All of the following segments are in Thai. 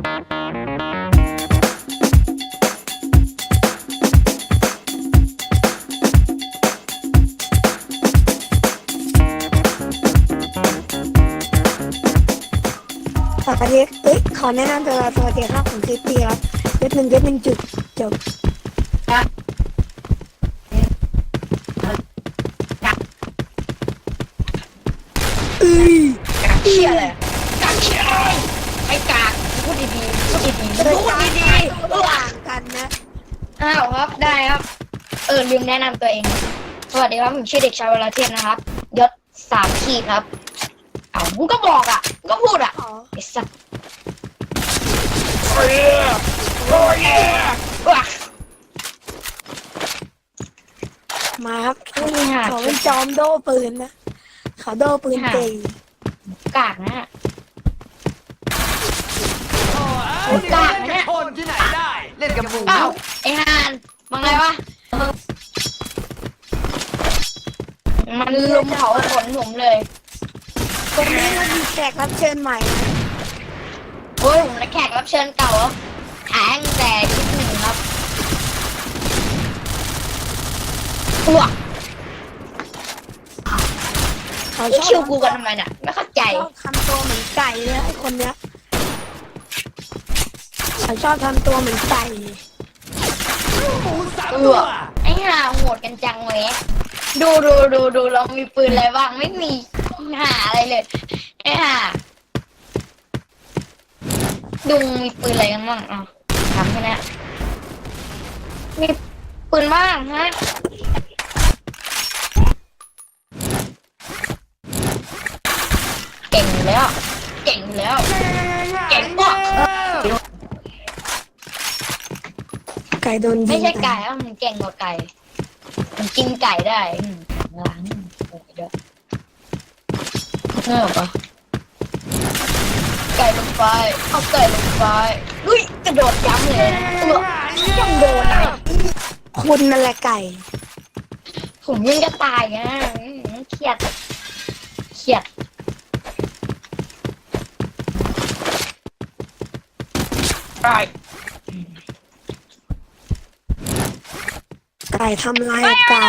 สวัสดีเอ้ยขอแนะนำตัวสวัสดีครับผมคือตีครับยศหนึ่งยศหนึ่งจุดจบเอ้ยเชี่ยเลยกากเชี่ยเลยไอ้กากพูดดีๆพูดดีๆ โดย พูด การ ดี ขาย ๆ ตัวต่างกันนะ อ้าวครับได้ครับ เออลืมแนะนำตัวเอง สวัสดีครับผมชื่อเด็กชายวราเทพนะครับยศสามขีดครับ เอ้ามึงก็บอกอะมึงก็พูดอะอ๋อไอ้สัสโอ้ยโอ้ยว้ามาครับนี่ฮะเขาเป็นจอมโดปืนนะเขาโดปืนเก่งกากนะฮะไอ้นี่เล่นกับคนที่ไหนได้ เล่นกับหมู อ้าวไอ้ฮาน มังไงวะ มันลุมเผาขนผมเลยตรงนี้เรามีแขกรับเชิญใหม่นะโอ้ยผมแขกรับเชิญเก่าแล้วแทงแต่ชุดหนึ่งครับอ้วกเขาไอ้ชคิวอบกูกันทำไมเนี่ยไม่เข้าใจชอบทำตัวเหมือนไก่เลยไอ้คนเนี้ยเขาชอบทำตัวเหมือนไก่ หมูสามเอตัวอไอ้ห่าโหดกันจังเลยดูดูดูดูเรามีปืนอะไรบ้างไม่มีหาอะไรเลยไอ้ห่าดุงมีปืนอะไรกันบ้างอะถามแค่นี้มีปืนบ้างฮะเก่งแล้ว เก่งแล้ว เก่งกว่าไก่โดนยิงไม่ใช่ตายไก่แล้วมันเก่งกว่าไก่ มันกินไก่ได้อืมล้างโอ้ยเด้อเงือบอะไก่ลงไปเอาไก่ลงไปอุ้ยกระโดดย้ำเลยนะเออยังโดนอะคุณนั่นแหละไก่ ผมยังจะตายอะอืมเครียดเครียดไก่ไก่ทำลายไก่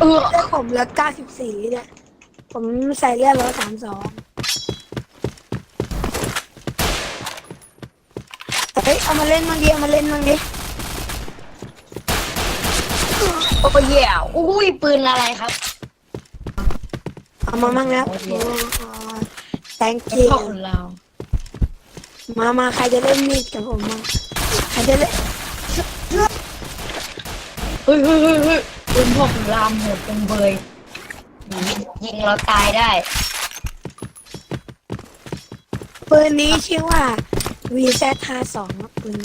เออแล้วผมเลือด94เนี่ย ผมใส่เลือดร้อยสามสองเฮ้ย เอามาเล่นบางดีเอามาเล่นบางดีโอ้ยแย่อุ้ย ปืนอะไรครับ เอามามั่งแล้วโอเคโอ้ thank เป็น you พ่อของเรา มามาใครจะเล่นมีดกับผมมาใครจะเล่นเฮ้ยเฮ้ยเฮ้ยเฮ้ยปืนพวกรามโหดเป็นเบยยิงเราตายได้ปืนนี้ชื่อว่า VZ52 ครับปืน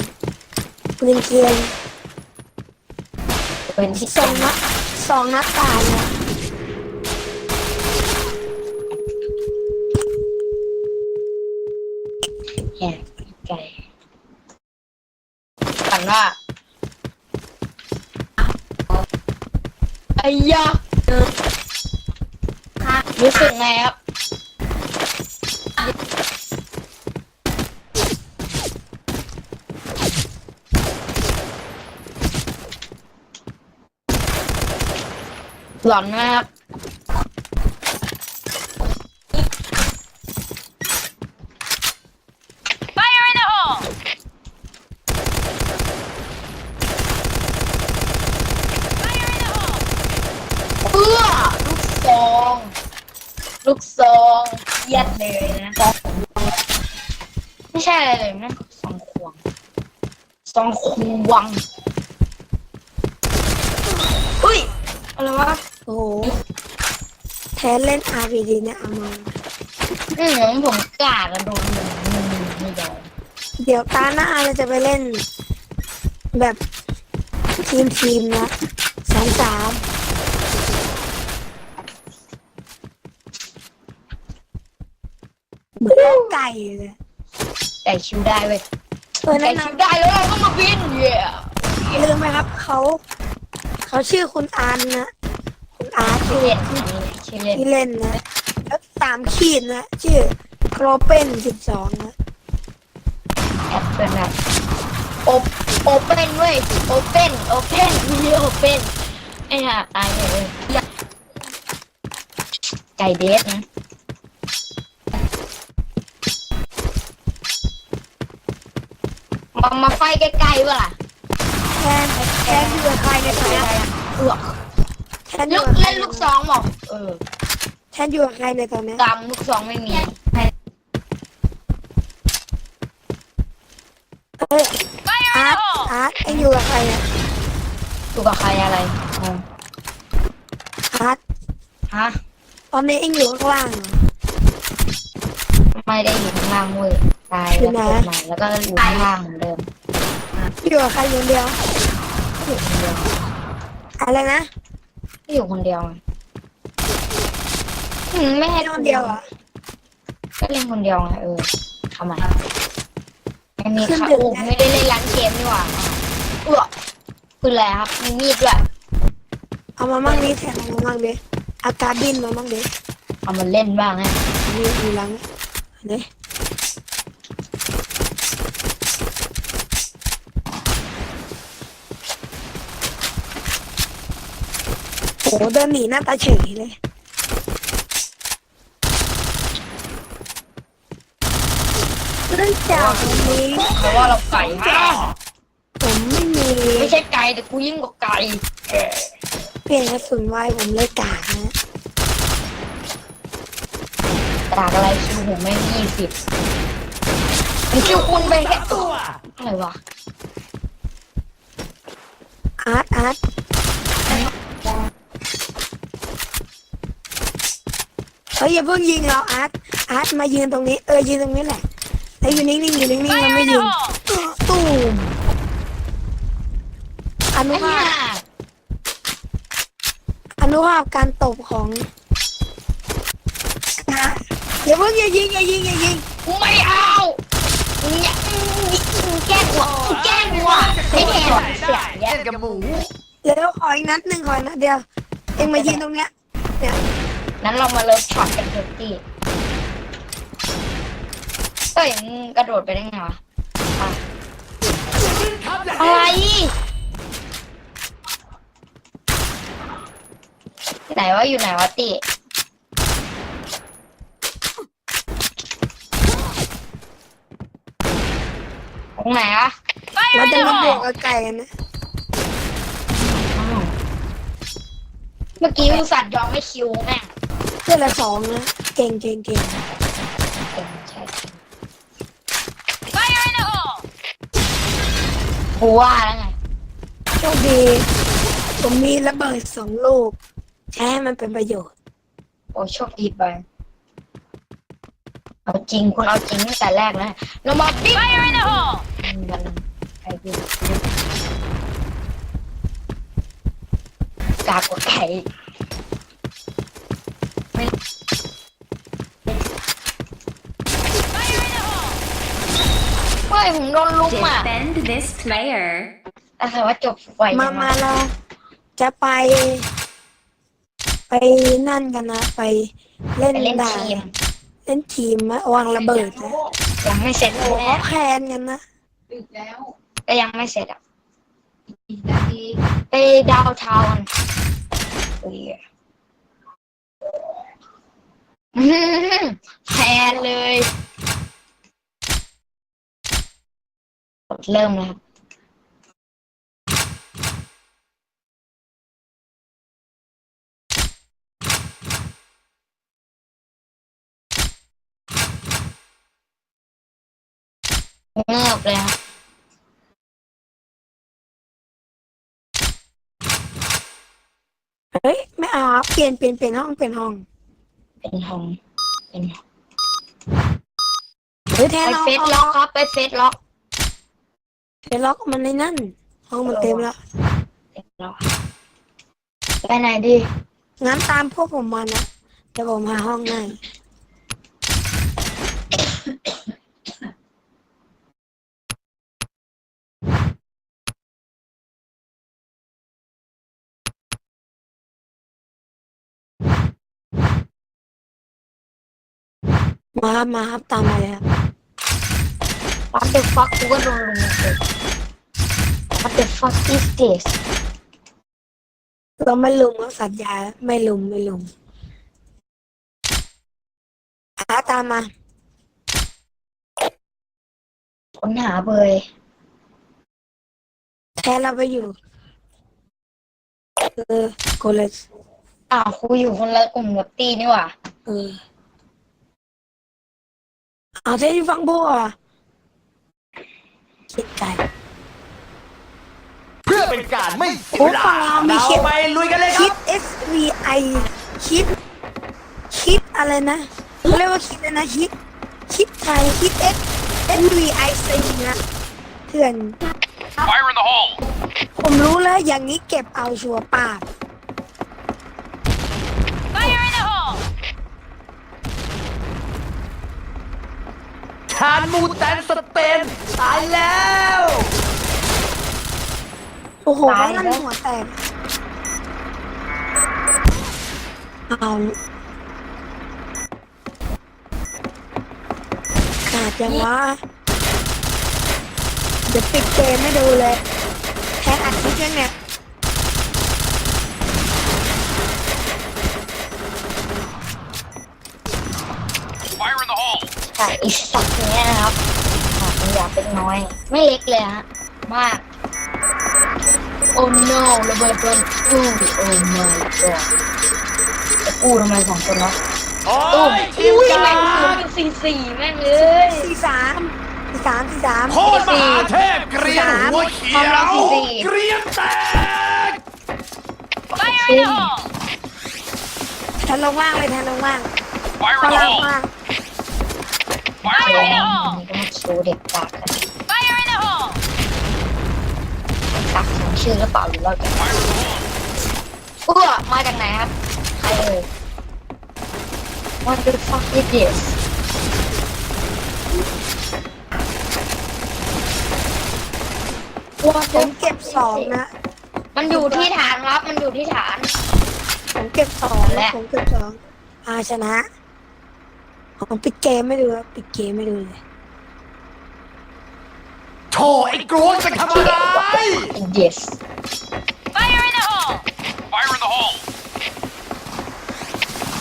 ปืนเกียร์เป็นที่สองนัดสองนัดตายเนี่ย แหกไก่ฝันว่าไอ้ยารู้สึกไงครับหลอนมาก เพื่อลูกซอง ลูกซอง เยียดเลยนะไม่ใช่อะไรเลยนั่นซองควงซองควงอุ้ยอะไรวะโอ้โหแทนเล่น RPG เนี่ยเอามาอืมผมกล้ากระโดดหนึ่งไม่ยอมเดี๋ยวตาหน้าเราจะไปเล่น แบบทีมทีมๆนะสามสาม เหมือนเอาไก่เลยแต่ชิวได้เว้ยเออแต่แนะนชิวได้แล้วเราก็มาบินเย่ำลืมไหมครับเขาเขาชื่อคุณอันนะคุณอาร์ตชื่อเล่นชื่อเล่นที่เล่นนะแล้วสามขีดนะชื่อโครเป็นสิบสองนะแอปเป็นแบบโอโอเปนเว้ยโอเปนโอเปนมีโอเปนไอ้ห่าตายเลยไก่เดสนะ มามาไฟใกล้ๆวะล่ะแทนแทนอยู่กับใครในตอนเนี้ยเอือกแทนอลูยู่กกับใครเล่นลูกซองบอกเออแทนอยู่กับใครในตอนเนี้ยกำลูกซองไม่มีเอ้ยอาร์ตอาร์ตเอ็งอยู่กับใครอะอยู่กับใครอะไรงงอาร์ตฮะตอนนี้เอ็งอยู่ข้างล่างเหรอไม่ได้อยู่ข้างล่างเว้ย ตายอยู่แล้วไหนเกิดใหม่แล้วก็อยู่ข้างล่างเหมือนเดิมอยู่กับใครอย่างเดียว อยู่คนเดียวอะไรนะอยู่คนเดียวไงอืมไม่ให้แค่คนเดียวเหรอะ ก็เล่นคนเดียวไงเออทำไมไม่มีขึ้นค่ะดึกโอ้นะไม่ได้เล่นร้านเกมนี่หว่าเออคืออะไรครับมีมีดด้วยเอามามั่งดิแทนเอามามั่งดิอากาศบินมามั่งดิเอามาเล่นบ้างไงมีอยู่หลังอัน นี้โอ้เดินหนีหน้าตาเฉยเลยเนื่องจากวันนี้เพราะว่าเราไก่ฮะผมไม่มี ไม่ใช่ไก่แต่กูยิ่งกว่าไก่เปลี่ยนกระสุนไว้ผมเลยกากนะจากอะไรคิวผมไม่ยี่สิบมันคิวคุณไปแค่ตัวอะไรวะอาร์ตอาร์ต เฮ้ยอย่าเพิ่งยิงเราอาร์ตอาร์ตมายืนตรงนี้เออยืนตรงนี้แหละแล้วอยู่นิ่งๆอยู่นิ่งๆมันไม่ยิงตูมอนุไอ้ภาห่าพอนุภาพการตบของนะอย่าเพิ่งอย่ายิงอย่ายิงอย่ายิงไม่เอาเนี่ยแกล้งหัวแกล้งหัวไม่แทนเสียงแย่เล่นกับหมูเดี๋ยวขออีกนัดหนึ่งขออีกนัดเดียวเอ็งมายืนตรงเนี้ยเนี่ย นั้นเรามาเลิฟช็อตกันเถอะตีเอ้ยมึงกระโดดไปได้ไงวะอะครับอย่าอะไรไหนวะอยู่ไหนวะตีตรงไหนอะเราจะมาบวกกับไก่กันนะอ้าวเมื่อกี้อุตส่าห์ยอมไม่คิวแม่ง เพื่อนละสองนะ เก่งเก่งเก่งเก่งใช่กูว่าแล้วไงโชคดี ผมมีระเบิดสองลูก ใช้ให้มันเป็นประโยชน์ โอ้โชคดีไปเอาจริงคุณเอาจริงตั้งแต่แรกแล้วเรามาบิ๊กมันไก่บิ๊กกากกว่าไก่ไม่ ไม่ผมโดนลุมอะ Defend this player. แต่ว่าจบไวมาจังมาอะเราจะไป ไปนั่นกันนะ ไปเล่นไปเล่นด่าทีมเล่นทีมมาวางระเบิดนะยังไม่เสร็จโอ้แน่เขาแคนกันนะก็ยังไม่เสร็จอะไปดาวเทาน์เฮ้ยอื้อหือแทนเลยก ดเริ่มเลยครับเงียบเลยครับเฮ้ยไม่เอาครับเปลี่ยนเปลี่ยนเปลี่ยนห้องเปลี่ยนห้อง เป็นห้องเป็นเฮ้ยแทนไปเอาเฟซล็อกครับไปเฟซล็อก เฟซล็อกมันในนั่น ห้องมันเต็มแล้วเฟซล็อกไปไหนดี งั้นตามพวกผมมานะ เดี๋ยวผมหาห้องให้มาครับมาครับตามมาเลยครับ What the fuck กูก็โดนลงมาเลย What the fuck is this เราไม่ลุมก็สัญญาไม่ลุมไม่ลุมอาตามมาค้นหาเบยแทนเราไปอยู่เออโกเลสอ้าวกูอยู่คนละกลุ่มกับตีนี่หว่าเออเอาเทที่ฟังพวกอะ คิดไก่เพื่อเป็นการไม่เสียโอ้เวลาฝั่งเรามีเราเขียนไปลุยกันเลยคคิรัด บ S V I คิด คิดอะไรนะเขาเรียกว่าคิดอะไรนะคิด คิดไทยคิด S S V I C นะเพื่อน Fire in the hole! ผมรู้แล้วอย่างนี้เก็บเอาชัวร์ปากานมูแตนสเตนตายแล้ว โอ้โหเขาลั่นหัวแตกเอาขาดยังวะเดี๋ยวปิดเกมไม่ดูเลยแทนอัดคลิปยังเนี่ย Fire in the hole! ไก่อีสัตว์เนี้ยนะครับขนาดอยากเป็นน้อย ไม่เล็กเลยฮะ มาก โอ้ no ระเบิดโดนกูโอ้ my god จะกูทำไมสองคนวะโอ้ตุ้มยทีมอุ้ยกาแม่งรเป็นสี่สี่แม่งเลยสี่สามสี่สามสี่สามโคตรมหาเทพเกรียนหัวเขียวเกรียนแตก Fire in the hole! แทนลงล่างเลยแทนลงล่าง Fire ข้า in the ล่าง hole! ข้าง ล่าง Fire แม่ in the ง hole! นี่ก็มาคิวเด็กปากกัน Fire in the hole! ตักสองชื่อหรือเปล่าหรือเราจะ Fire in the hole! เอื้อมาจากไหนครับ ใครเอ่ย What the fuck is this ผมเก็บสองนะ มันอยู่ที่ฐานครับ มันอยู่ที่ฐาน ผมเก็บสองและ ผมเก็บสองอาชนะ ผมปิดเกมไม่ดูครับปิดเกมไม่ดูเลยโถไอ้กรวงจะทำอะไร yes Fire in the hole! Fire in the hole!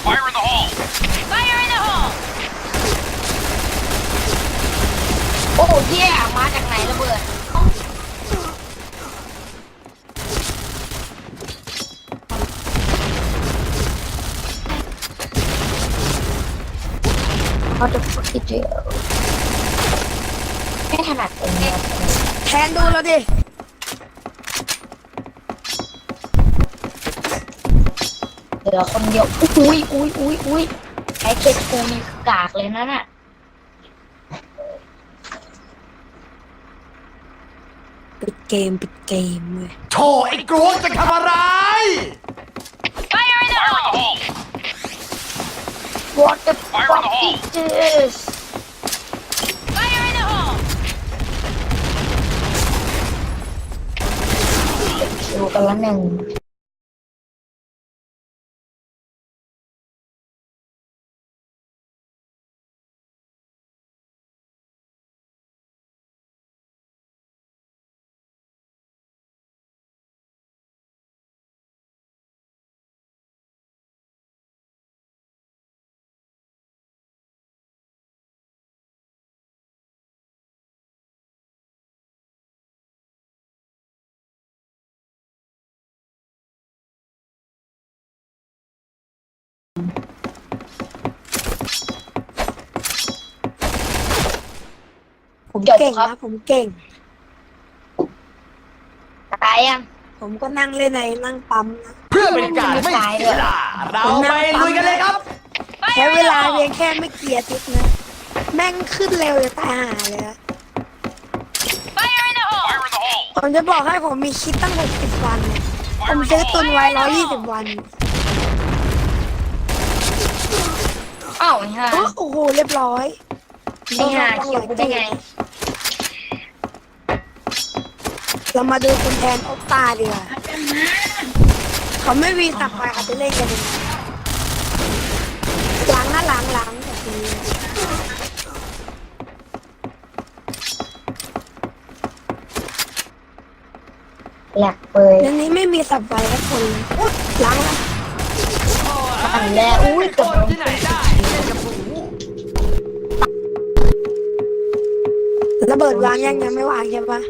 Fire in the hole! Fire in the hole! โอ้เย่มาจากไหนระเบิด เอ้า What the fuck is this ไม่ถนัดตรงนี้แทนดูแล้วดิ เหลือคนเดียว อุ้ยอุ้ยอุ้ยอุ้ยไอ้เจ็ดกูนี่คือกากเลยนะน่ะปิดเกมปิดเกมเลยโถไอ้กรวงจะทำอะไร Fire in the hole! What the Fire in fuck the hole. is this Fire in the hole! คิวกันละหนึ่ง ผมจบเก่งครับ นะผมเก่ง ตายยัง ผมก็นั่งเล่นในนั่งปั๊มนะ เพื่อเป็นการไม่เสียเวลาเราไปลุยกันเลยครับ ใช้เวลาเพียงแค่ไม่กี่อาทิตย์นะ แม่งขึ้นเร็วจะตายหาเลยอะ Fire in the hole! Fire in the hole! ผมจะบอกให้ผมมีคิดตั้ง 60 วันเนี่ยผมซื้อตุนไว้ 120 วันอ้าวไอ้ห่าโอ้โห เรียบร้อยไอ้ห่าคิวกูได้ไง เรามาดูคุณแทนโอปตาดีกว่าเขาไม่วีสับไปเขาจะเล่นกันยังไงหลังนะหลังหลังแหลกเปยเรื่องนี้ไม่มีสับไฟให้คนเลยอุ๊ยล้างละอันแล้วอุ้ยโดเกับนที่ไหนได้เล่นกับหมูระเบิดวางยังยังไม่วางใช่ปะ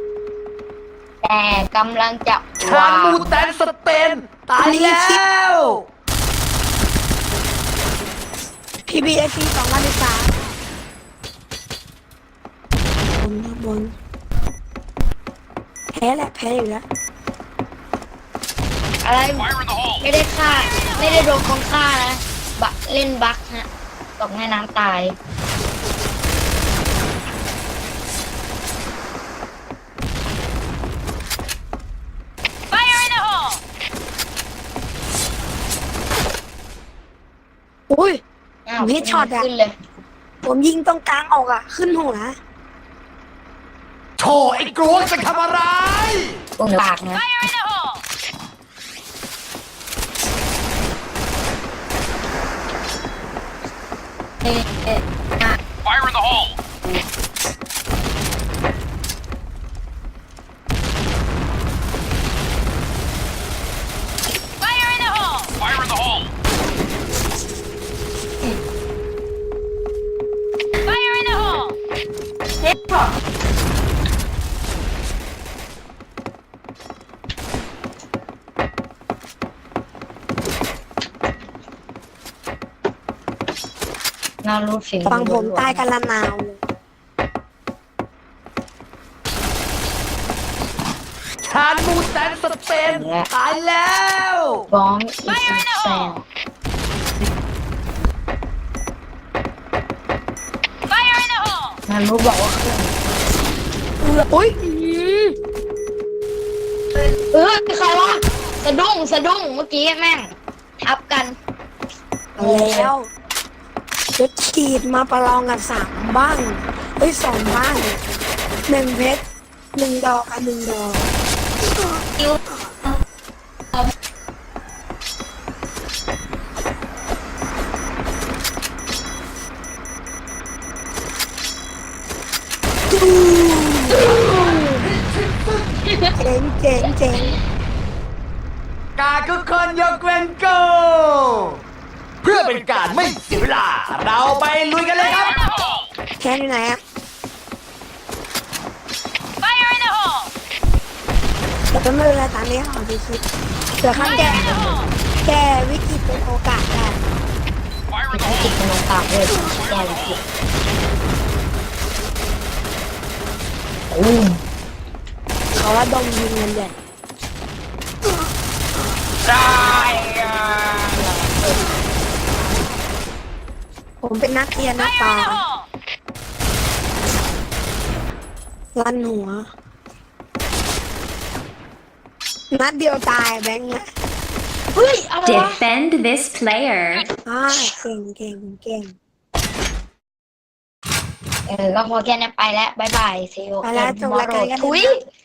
แต่กำลังจะชาวานงมูแตนสเปนตายแล้วพีบีเอซีสองพันสามบนนะบนแพ้แหละแพ้อยู่แล้วอะไร Fire in the hole! ไม่ได้ฆ่า ไม่ได้โดนคนฆ่านะบะเล่นบั๊กฮะตกในน้ำตาย Fire in the hole! อุ้ย อ้าวมิดช็อตอะ ขึ้นเลยผมยิงตรงกลางออกอะ ขึ้นหัวโถไอ้กรวงจะทำอะไร ตรงปากนะ Fire in the hole! เอ๊ะเอ๊ะอะ Fire in the hole! สียงฟังผมใต้กันละนาวเลยชานมูแตนสเปนตายแล้วบ้องอีกแซง Fire in the hole! น่ารู้บอกว่าขึ้นอุ้ยอื้อเออใครวะสะดุ้งสะดุ้งเมื่อกี้แม่งทับกันหือแล้ว จะฉีดมาประลองกันสามบ้างเฮ้ยสองบ้างหนึ่งเพชรหนึ่งดอกกับหนึ่งดอกคิวเจ๋งเจ๋งเจ๋งกาทุกคนยกเว้นกู เพื่อเป็นการไม่เสียเวลา เราไปลุยกันเลยครับ Fire in the hole! แค่อยู่ไหนอะ Fire in the hole! แต่ก็ไม่เป็นไรตามนี้ขอดูคลิปเผื่อข้างแก้ Fire in the hole! แก้วิกฤตเป็นโอกาสได้ Fire ไม่ in the ใช่ hole! ติดมันลงตากเลยแก้วิกฤตอืมเขาว่าดมยิงเงินใหญ่ไผมเป็นนักเรียนนัก Fire ปลา in the hole! ลั่นหัว นัดเดียวตายแบงค์เนี่ยเฮ้ยอะไรวะ Defend this player. อ่าเก่งเก่งเก่งเออก็พอแค่นี้ไปแล้วบายบายซีโอไปแล้วจบรายการกัน ทุยนะ